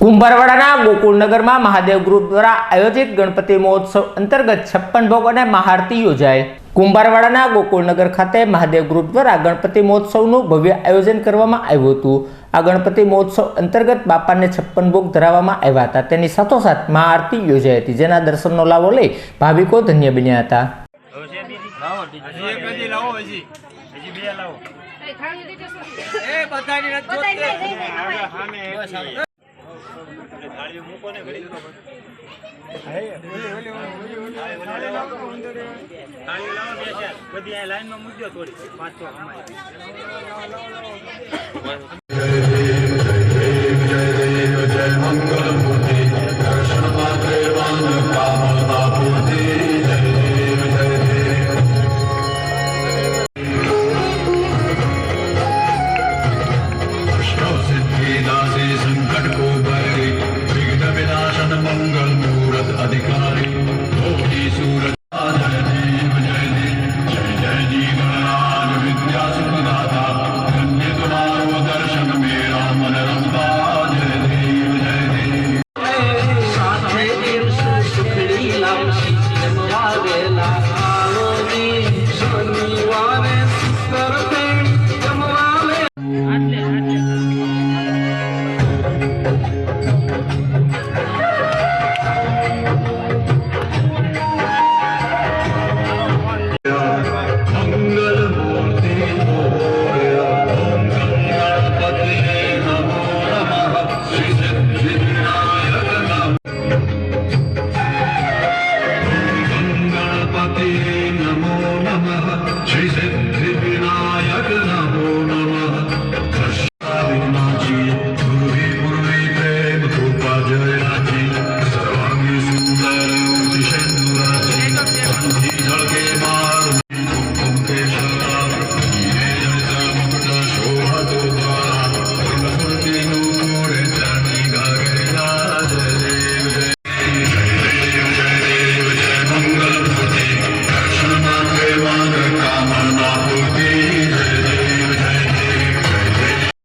કુંભારવાડાના ગોકુળનગરમાં Mahadev group દ્વારા આયોજિત ગણપતિ મહોત્સવ અંતર્ગત છપ્પન ભોગ અને મહાઆરતી યોજાય. કુંભારવાડાના ગોકુળનગર ખાતે મહાદેવ ગ્રુપ દ્વારા ગણપતિ મહોત્સવનું ભવ્ય આયોજન કરવામાં આવ્યું હતું. આ ગણપતિ મહોત્સવ અંતર્ગત બાપાને છપ્પન ભોગ ધરાવવામાં આવ્યા હતા. તેની સાથોસાથ મહાઆરતી યોજાઈ હતી જેના દર્શનનો લાભો લઈ ભાવિકો ધન્ય બન્યા હતા. લાવો હજી હજી બે લાવો એ બધાની નથી જોતી. બસ હવે. થાળીઓ મૂકો ને ઘડીક. થાળીઓ લાવો બે. બધી આ લાઈનમાં મૂકજો થોડી પાંચ.